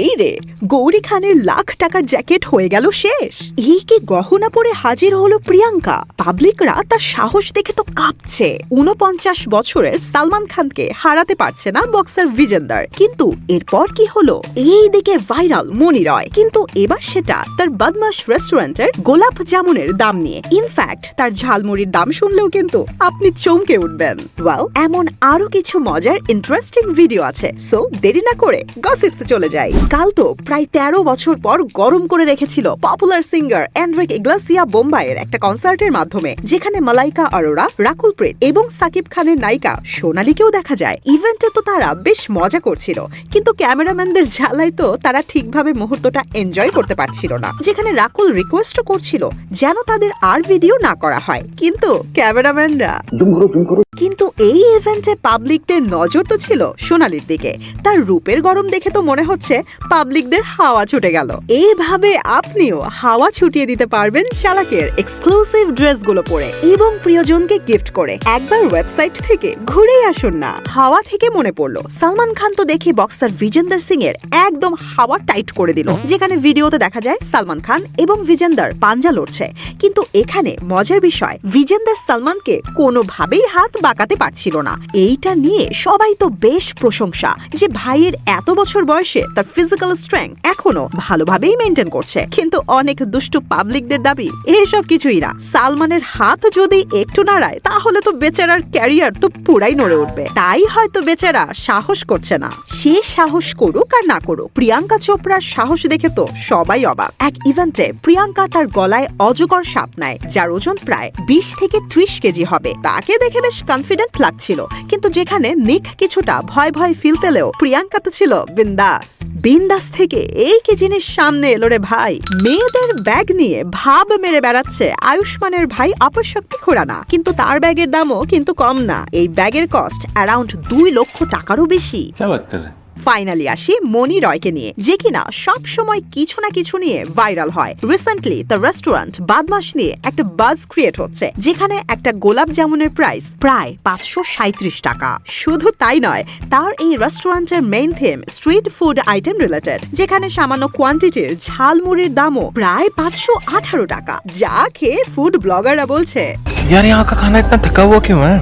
এই রে, গৌরী খানের লাখ টাকার জ্যাকেট হয়ে গেল শেষ। এই কি গহনা পরে হাজির হলো প্রিয়াঙ্কা? পাবলিকরা তার সাহস দেখে তো কাঁপছে। উনপঞ্চাশ বছরের সালমান খানকে হারাতে পারছে না বক্সার বিজেন্দার কিন্তু এরপর কি হলো? এই দিকে ভাইরাল মনি রয় কিন্তু এবার সেটা তার বদমাস রেস্টুরেন্টের গোলাপ জামুনের দাম নিয়ে। ইনফ্যাক্ট তার ঝালমুড়ির দাম শুনলেও কিন্তু আপনি চমকে উঠবেন। ওয়েল এমন আরও কিছু মজার ইন্টারেস্টিং ভিডিও আছে সো দেরি না করে গসিপসে চলে যাই। কাল তো প্রায় তেরো বছর পর গরম করে রেখেছিল পপুলার সিঙ্গার অ্যান্ড্রিক ইগলাসিয়া বোম্বাইয়ের একটা কনসার্টের মাধ্যমে, যেখানে মালাইকা অরোরা রাকুল প্রেত এবং সাকিব খানের নায়িকা সোনালীকেও দেখা যায়। ইভেন্টে তো তারা বেশ মজা করছিল, কিন্তু ক্যামেরাম্যানদের জ্বালাই তো তারা ঠিকভাবে মুহূর্তটা এনজয় করতে পারছিল না। যেখানে রাকুল রিকোয়েস্ট করছিল যেন তাদের আর ভিডিও না করা হয়, কিন্তু ক্যামেরাম্যানরা কিন্তু এই ইভেন্টে পাবলিকদের নজর তো ছিল সোনালির দিকে। তার রূপের গরম দেখে তো মনে হচ্ছে পাবলিকদের হাওয়া ছুটে গেল। এইভাবে আপনিও হাওয়া ছুটিয়ে দিতে পারবেন চালাকের এক্সক্লুসিভ ড্রেসগুলো পরে এবং প্রিয়জনকে গিফট করে। একবার ওয়েবসাইট থেকে ঘুরেই আসুন না, হাওয়া থেকে মনে পড়ল। সালমান খান তো দেখি বক্সার বিজেন্দর সিং এর একদম হাওয়া টাইট করে দিল। যেখানে ভিডিওতে দেখা যায় সালমান খান এবং বিজেন্দর পাঞ্জা লড়ছে। কিন্তু এখানে মজার বিষয় বিজেন্দর সালমানকে কোনোভাবেই হাত বাঁকাতে পারছিল না। এইটা নিয়ে সবাই তো বেশ প্রশংসা যে ভাইয়ের এত বছর বয়সে তার ফিজিক্যাল স্ট্রেংথ এখনও ভালোভাবেই মেনটেন করছে। কিন্তু অনেক দুষ্টু পাবলিকদের দাবি, এসব কিছুই না। সালমানের হাত যদি একটু নাড়ায়, তাহলে তো বেচারার ক্যারিয়ার তো পুরাই নড়ে উঠবে। তাই হয়তো বেচারা সাহস করছে না। সে সাহস করুক আর না করুক, প্রিয়াঙ্কা চোপড়ার সাহস দেখে তো সবাই অবাক। এক ইভেন্টে প্রিয়াঙ্কা তার গলায় অজগর সাপ নেয়, যার ওজন প্রায় বিশ থেকে ত্রিশ কেজি হবে। তাকে দেখে বেশ কনফিডেন্ট লাগছিল। কিন্তু যেখানে নিক কিছুটা ভয় ভয় ফিল পেলেও প্রিয়াঙ্কা তো ছিল বিন্দাস। বিন্দাস থেকে এই কি জিনিস সামনে এলো রে ভাই? মেয়েদের ব্যাগ নিয়ে ভাব মেরে বেড়াচ্ছে আয়ুষ্মানের ভাই অপশক্তি খোরানা। কিন্তু তার ব্যাগের দামও কিন্তু কম না। এই ব্যাগের কস্ট অ্যারাউন্ড দুই লক্ষ টাকারও বেশি। क्या बात कर रहे हैं ফাইনালি আসি মনি রয়কে নিয়ে যে কিনা সব সময় কিছু না কিছু নিয়ে ভাইরাল হয় রিসেন্টলি দ্য রেস্টুরেন্ট বাদমাস নিয়ে একটা বাজ ক্রিয়েট হচ্ছে যেখানে একটা গোলাপ জামুনের প্রাইস প্রায় পাঁচশো সাঁত্রিশ টাকা শুধু তাই নয় তার এই রেস্টুরেন্টের main theme street food item related যেখানে সামান্য কোয়ান্টিটির ঝালমুড়ির দামও প্রায় পাঁচশো আঠারো টাকা যা খেয়ে ফুড ব্লগাররা বলছে यार यहाँ का खाना इतना थका हुआ क्यों है